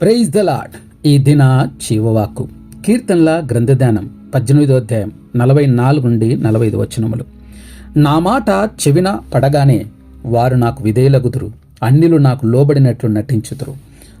Praise the lord ఈ దిన జీవవాక్కు. కీర్తనల గ్రంథధ్యానం పద్దెనిమిదో అధ్యాయం నలభై నాలుగు నుండి నలభై ఐదు వచనములు. నా మాట చెవిన పడగానే వారు నాకు విధేయులగుదురు. అన్నిలు నాకు లోబడినట్లు నటించుదురు.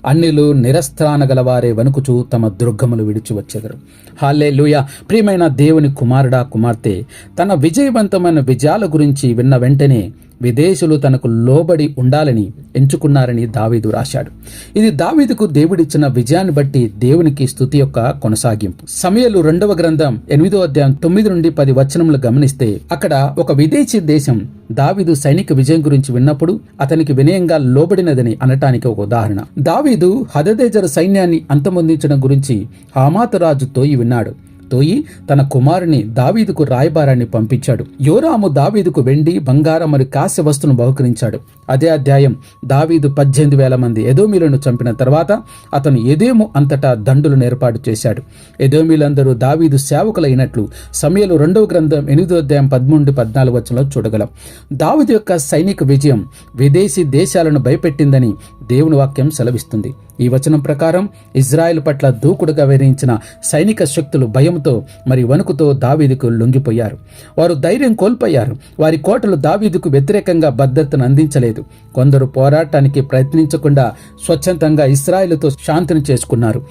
అన్నిలు నిరస్త్రాన గలవారే వణుకుచూ తమ దుర్గములు విడిచి వచ్చెదరు. హాలే లూయ ప్రియమైన దేవుని కుమారుడా కుమార్తె తన విజయవంతమైన విజయాల గురించి విన్న వెంటనే విదేశులు తనకు లోబడి ఉండాలని ఎంచుకున్నారని దావీదు రాశాడు. ఇది దావీదుకు దేవుడిచ్చిన విజయాన్ని బట్టి దేవునికి స్థుతి యొక్క కొనసాగింపు. సమయలు రెండవ గ్రంథం ఎనిమిదో అధ్యాయం తొమ్మిది నుండి పది వచనములు గమనిస్తే అక్కడ ఒక విదేశీ దేశం దావీదు సైనిక విజయం గురించి విన్నప్పుడు అతనికి వినయంగా లోబడినదని అనటానికి ఒక ఉదాహరణ. దావీదు హదదేజర్ సైన్యాన్ని అంతమొందించడం గురించి హామాతు రాజుతో ఈ విన్నాడు. తోయి తన కుమారుని దావీదుకు రాయబారాన్ని పంపించాడు. యోరాము దావీదుకు వెండి బంగారం మరియు కాస్య వస్తువును బహుకరించాడు. అదే అధ్యాయం దావీదు పద్దెనిమిది వేల మంది ఎదోమీలను చంపిన తర్వాత అతను ఎదేము అంతటా దండులను ఏర్పాటు చేశాడు. ఎదోమీలందరూ దావీదు సేవకులైనట్లు సమయలు రెండవ గ్రంథం ఎనిమిదో అధ్యాయం పదమూడు పద్నాలుగు వచ్చంలో చూడగలం. దావీదు యొక్క సైనిక విజయం విదేశీ దేశాలను భయపెట్టిందని దేవుని వాక్యం సెలవిస్తుంది. ఈ వచనం ప్రకారం ఇజ్రాయెల్ పట్ల దూకుడుగా వివరించిన సైనిక శక్తులు భయంతో మరి వణుకుతో దావీదుకు లొంగిపోయారు. వారు ధైర్యం కోల్పోయారు. వారి కోటలు దావీదుకు వ్యతిరేకంగా భద్రతను అందించలేదు. కొందరు పోరాటానికి ప్రయత్నించకుండా స్వచ్ఛందంగా ఇస్రాయేలుతో శాంతిని చేసుకున్నారు.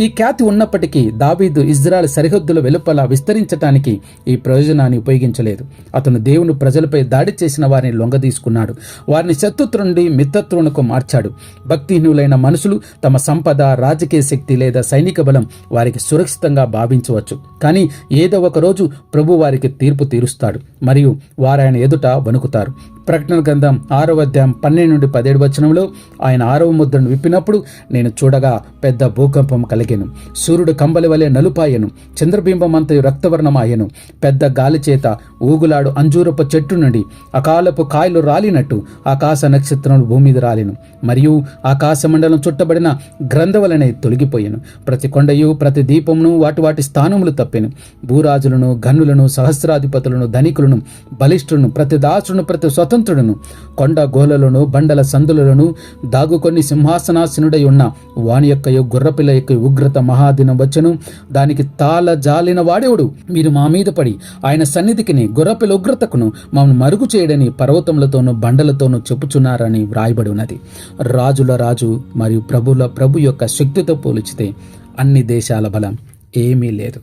ఈ ఖ్యాతి ఉన్నప్పటికీ దావీదు ఇజ్రాయల్ సరిహద్దుల వెలుపల విస్తరించటానికి ఈ ప్రయోజనాన్ని ఉపయోగించలేదు. అతను దేవుని ప్రజలపై దాడి చేసిన వారిని లొంగదీసుకున్నాడు. వారిని శత్రుత్వ నుండి మిత్రత్వమునకు మార్చాడు. భక్తిహీనులైన మనుషులు తమ సంపద రాజకీయ శక్తి లేదా సైనిక బలం వారికి సురక్షితంగా భావించవచ్చు. కానీ ఏదో ఒక రోజు ప్రభు వారికి తీర్పు తీరుస్తాడు. మరియు వారాయన ఎదుట వణుకుతారు. ప్రకటన గ్రంథం ఆరవ అధ్యాయం పన్నెండు నుండి పదిహేడు వచనంలో ఆయన ఆరవ ముద్రను విప్పినప్పుడు నేను చూడగా పెద్ద భూకంపం కలిగాను. సూర్యుడు కంబలి వలె నలుపాయను. చంద్రబింబం అంతయు రక్తవర్ణమాయను. పెద్ద గాలి చేత ఊగులాడు అంజూరపు చెట్టు నుండి అకాలపు కాయలు రాలినట్టు ఆకాశ నక్షత్రములు భూమి మీద రాలిను. మరియు ఆకాశ మండలం చుట్టబడిన గ్రంథవలనే తొలగిపోయాను. ప్రతి కొండయు ప్రతి దీపమును వాటి వాటి స్థానములు తప్పెను. భూరాజులను గనులను సహస్రాధిపతులను ధనికులను బలిష్ఠులను ప్రతి దాసులను ప్రతి స్వతంత్రుడును కొండ గోలలను బండల సందులను దాగుకొని సింహాసనాసనుడై ఉన్న వాని యొక్క గుర్రపిల్ల యొక్క ఉగ్రత మహాదినం వచ్చను. దానికి తాళ జాలిన వాడేవుడు? మీరు మా మీద పడి ఆయన సన్నిధికిని గుర్రపిల్ల ఉగ్రతకును మమ్మల్ని మరుగు చేయడని పర్వతములతోనూ బండలతోనూ చెప్పుచున్నారని వ్రాయబడి ఉన్నది. రాజుల రాజు మరియు ప్రభుల ప్రభు యొక్క శక్తితో పోల్చితే అన్ని దేశాల బలం ఏమీ లేదు.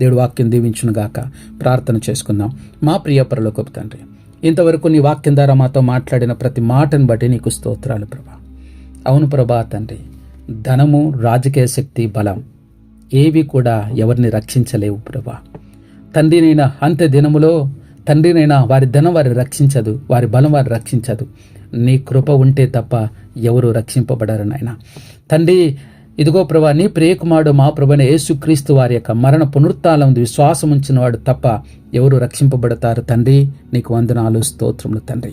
దేవుడు వాక్యం దీవించునుగాక ప్రార్థన చేసుకుందాం. మా ప్రియ పరలోకపు తండ్రి ఇంతవరకు నీ వాక్యం ద్వారా మాతో మాట్లాడిన ప్రతి మాటను బట్టి నీకు స్తోత్రాలు ప్రభా. అవును ప్రభా తండ్రి ధనము రాజకీయ శక్తి బలం ఏవి కూడా ఎవరిని రక్షించలేవు ప్రభా. తండ్రినైనా అంత్య దినములో తండ్రినైనా వారి ధనం వారిని రక్షించదు వారి బలం వారిని రక్షించదు. నీ కృప ఉంటే తప్ప ఎవరు రక్షింపబడరు నాయన. తండ్రి ఇదిగో ప్రభా నీ ప్రియకుమారుడు మా ప్రభుని యేసుక్రీస్తు వారి యొక్క మరణ పునరుత్నం విశ్వాసం ఉంచిన వాడు తప్ప ఎవరు రక్షింపబడతారు తండ్రి? నీకు వందనాలు స్తోత్రములు తండ్రి.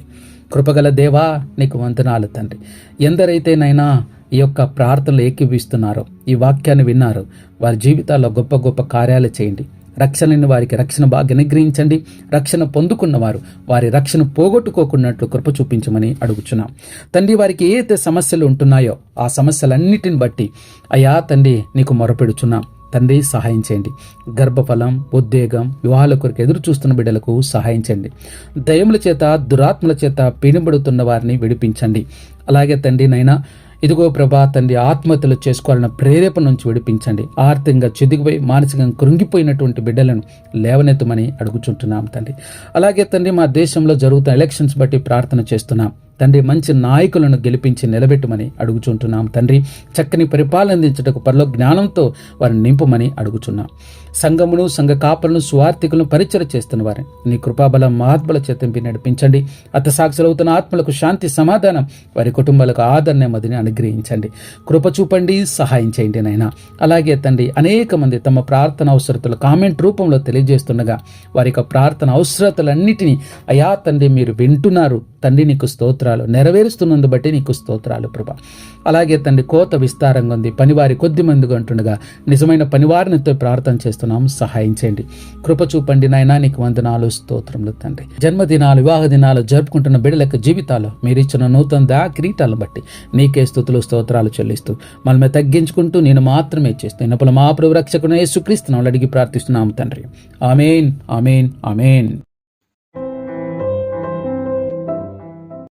కృపగల దేవా నీకు వందనాలు తండ్రి. ఎందరైతేనైనా ఈ యొక్క ప్రార్థనలు ఏకీభిస్తున్నారో ఈ వాక్యాన్ని విన్నారో వారి జీవితాల్లో గొప్ప గొప్ప కార్యాలు చేయండి. రక్షణని వారికి రక్షణ బాగా అనుగ్రహించండి రక్షణ పొందుకున్నవారు వారి రక్షణ పోగొట్టుకోకున్నట్లు కృప చూపించమని అడుగుచున్నాం. తండ్రి వారికి ఏ సమస్యలు ఉంటున్నాయో ఆ సమస్యలన్నిటిని బట్టి అయా తండ్రి నీకు మొరపెడుచున్నాం. తండ్రి సహాయం చేయండి. గర్భఫలం ఉద్వేగం వివాహాల కొరకు ఎదురు చూస్తున్న బిడ్డలకు సహాయం చేయండి. దయముల చేత దురాత్మల చేత పీడింపడుతున్న వారిని విడిపించండి. అలాగే తండ్రి నైనా ఇదిగో ప్రభా తండ్రి ఆత్మహత్యలు చేసుకోవాలన్న ప్రేరేపణ నుంచి విడిపించండి. ఆర్థికంగా చెదిగిపోయి మానసికంగా కృంగిపోయినటువంటి బిడ్డలను లేవనెత్తమని అడుగుచుంటున్నాం తండ్రి. అలాగే తండ్రి మా దేశంలో జరుగుతున్న ఎలక్షన్స్ బట్టి ప్రార్థన చేస్తున్నాం. తండ్రి మంచి నాయకులను గెలిపించి నిలబెట్టమని అడుగుచుంటున్నాం. తండ్రి చక్కని పరిపాలన అందించుటకు పరలో జ్ఞానంతో వారిని నింపమని అడుగుచున్నాం. సంఘమును సంఘ కాపలను స్వార్థికులను పరిచయ చేస్తున్న వారిని నీ కృపాబలం మహాత్మల చేతింపి నడిపించండి. అత్తసాక్షులవుతున్న ఆత్మలకు శాంతి సమాధానం వారి కుటుంబాలకు ఆదరణ మదిని అనుగ్రహించండి. కృప చూపండి సహాయం చేయండి నాయన. అలాగే తండ్రి అనేక మంది తమ ప్రార్థన అవసరతలు కామెంట్ రూపంలో తెలియజేస్తుండగా వారి యొక్క ప్రార్థన అవసరతలన్నిటినీ అయా తండ్రి మీరు వింటున్నారు. తండ్రి నీకు స్తోత్ర. స్తోత్రాలు నెరవేరుస్తున్నందు బట్టి నీకు స్తోత్రాలు ప్రభ. అలాగే తండ్రి కోత విస్తారంగా ఉంది. పనివారి కొద్ది మందిగా ఉంటుండగా నిజమైన పనివారినితో ప్రార్థన చేస్తున్నాం. సహాయం చేయండి. కృప చూపండి నాయన. నీకు వందనాలు స్తోత్రములు తండ్రి. జన్మదినాలు వివాహ దినాలు జరుపుకుంటున్న బిడ్డల జీవితాలు మీరు ఇచ్చిన నూతన దా కిరీటాలను బట్టి నీకే స్థుతులు స్తోత్రాలు చెల్లిస్తూ మనమే తగ్గించుకుంటూ నేను మాత్రమే చేస్తూ ఇన్నప్పుడు మా ప్రభు రక్షకుడు యేసుక్రీస్తునాలు అడిగి ప్రార్థిస్తున్నాము తండ్రి. Amen amen amen.